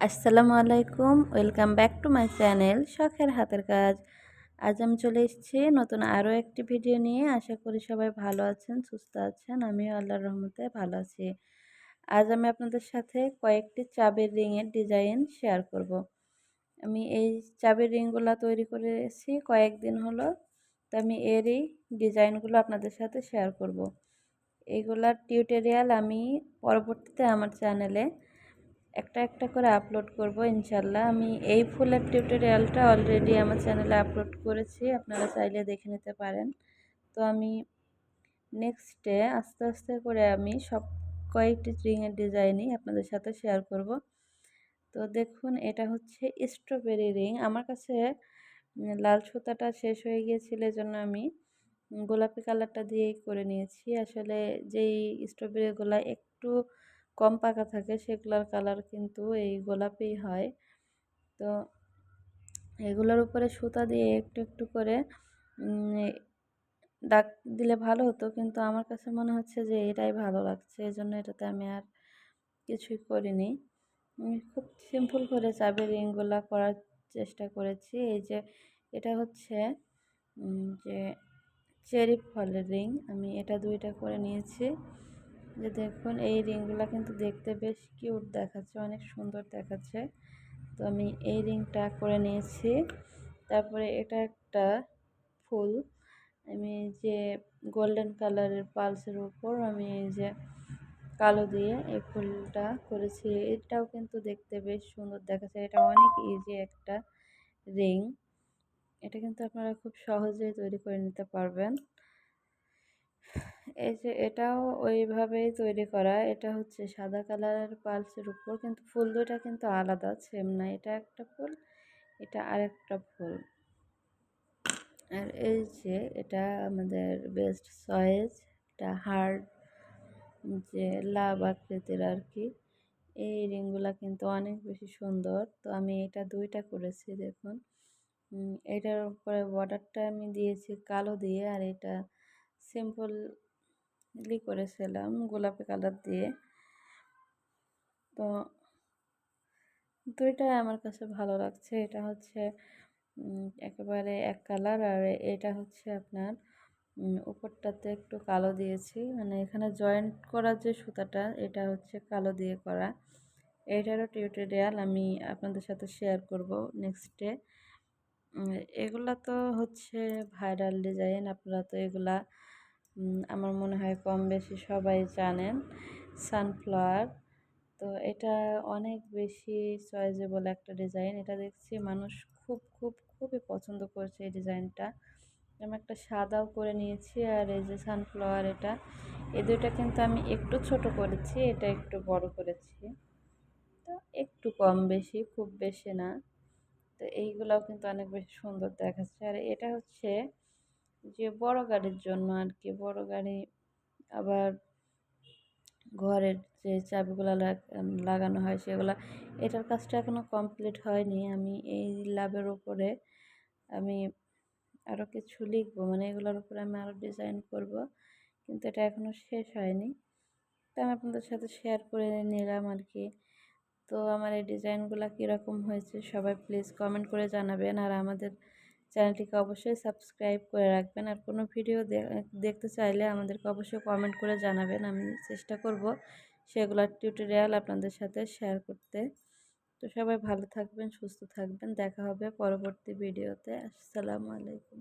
আসসালামু আলাইকুম, welcome back to my channel শখের হাতের কাজ আজ আমি চলে এসেছি নতুন আরও একটি ভিডিও নিয়ে আশা করি সবাই ভালো আছেন, সুস্থ আছেন, আমিও আল্লাহর রহমতে ভালো আছি আজ আমি আপনাদের সাথে কয়েকটি চাবির রিংয়ের ডিজাইন শেয়ার করব। আমি এই চাবির রিংগুলো তৈরি করেছি কয়েকদিন হলো, তো আমি এরই ডিজাইনগুলো আপনাদের সাথে শেয়ার করব। এইগুলার টিউটোরিয়াল আমি পরবর্তীতে আমার চ্যানেলে একটা একটা করে আপলোড করব, ইনশাল্লাহ। আমি এই ফুলের টিউটোরিয়ালটা অলরেডি আমার চ্যানেলে আপলোড করেছি, আপনারা চাইলে দেখে নিতে পারেন। তো আমি নেক্সটে আস্তে আস্তে করে আমি সব কয়েকটি রিংয়ের ডিজাইনই আপনাদের সাথে শেয়ার করব। তো দেখুন, এটা হচ্ছে স্ট্রবেরি রিং আমার কাছে লাল সুতাটা শেষ হয়ে গিয়েছিল জন্য আমি গোলাপি কালারটা দিয়েই করে নিয়েছি। আসলে যেই স্ট্রবেরিগুলো একটু কম পাকা থাকে সেগুলোর কালার কিন্তু এই গোলাপি হয়। তো এগুলোর উপরে সুতা দিয়ে একটু একটু করে দাগ দিলে ভালো হতো। কিন্তু আমার কাছে মনে হচ্ছে যে এটাই ভালো লাগছে। এই জন্য এটাতে আমি আর কিছুই করিনি। খুব সিম্পল করে চাবি রিংগুলো করার চেষ্টা করেছি। এই যে এটা হচ্ছে যে চেরি ফলের রিং। আমি এটা দুইটা করে নিয়েছি। যে দেখুন, এই রিংগুলো কিন্তু দেখতে বেশ কিউট দেখাচ্ছে, অনেক সুন্দর দেখাচ্ছে। তো আমি এই রিংটা করে নিয়েছি। তারপরে এটা একটা ফুল। আমি যে গোল্ডেন কালারের পালসের উপর আমি এই যে কালো দিয়ে এই ফুলটা করেছি। এটাও কিন্তু দেখতে বেশ সুন্দর দেখাচ্ছে। এটা অনেক ইজি একটা রিং। এটা কিন্তু আপনারা খুব সহজেই তৈরি করে নিতে পারবেন। এই যে এটাও ওইভাবেই তৈরি করা। এটা হচ্ছে সাদা কালারের পালসের উপর, কিন্তু ফুল দুটা কিন্তু আলাদা, সেম না। এটা একটা ফুল, এটা আরেকটা ফুল। আর এই যে এটা আমাদের বেস্ট চয়েস এটা হার্ড যে লাভ আকৃতির আর কি। এই রিংগুলা কিন্তু অনেক বেশি সুন্দর। তো আমি এটা দুইটা করেছি, দেখুন। এটার উপরে বর্ডারটা আমি দিয়েছি কালো দিয়ে, আর এটা সিম্পল করেছিলাম গোলাপি কালার দিয়ে। তো দুইটাই আমার কাছে ভালো লাগছে। এটা হচ্ছে একেবারে এক কালার আর এটা হচ্ছে আপনার উপরটাতে একটু কালো দিয়েছি। মানে এখানে জয়েন্ট করার যে সুতাটা, এটা হচ্ছে কালো দিয়ে করা। এইটারও টিউটোরিয়াল আমি আপনাদের সাথে শেয়ার করব নেক্সটে এগুলা তো হচ্ছে ভাইরাল ডিজাইন আপনারা তো এগুলা আমার মনে হয় কম বেশি সবাই জানেন, সানফ্লাওয়ার। তো এটা অনেক বেশি চয়েজেবল একটা ডিজাইন। এটা দেখছি মানুষ খুব খুব, খুবই পছন্দ করছে এই ডিজাইনটা। আমি একটা সাদাও করে নিয়েছি আর এই যে সানফ্লাওয়ার এটা এই দুইটা কিন্তু আমি একটু ছোট করেছি, এটা একটু বড় করেছি। তো একটু কম বেশি, খুব বেশি না। তো এইগুলাও কিন্তু অনেক বেশি সুন্দর দেখাচ্ছে। আর এটা হচ্ছে যে বড় গাড়ির জন্য আর কি বড় গাড়ি আবার ঘরের যে চাবিগুলো লাগানো হয় সেগুলো, এটার কাজটা এখনও কমপ্লিট হয়নি। আমি এই লাভের উপরে আমি আরও কিছু লিখব মানে এগুলোর উপরে আমি আরও ডিজাইন করব, কিন্তু এটা এখনও শেষ হয়নি। তো আমি আপনাদের সাথে শেয়ার করে নিলাম আর কি তো আমার এই ডিজাইনগুলো কীরকম হয়েছে সবাই প্লিজ কমেন্ট করে জানাবেন, আর আমাদের চ্যানেলটিকে অবশ্যই সাবস্ক্রাইব করে রাখবেন। আর কোনো ভিডিও দেখতে চাইলে আমাদেরকে অবশ্যই কমেন্ট করে জানাবেন। আমি চেষ্টা করব সেগুলোর টিউটোরিয়াল আপনাদের সাথে শেয়ার করতে। তো সবাই ভালো থাকবেন, সুস্থ থাকবেন। দেখা হবে পরবর্তী ভিডিওতে আসসালামু আলাইকুম।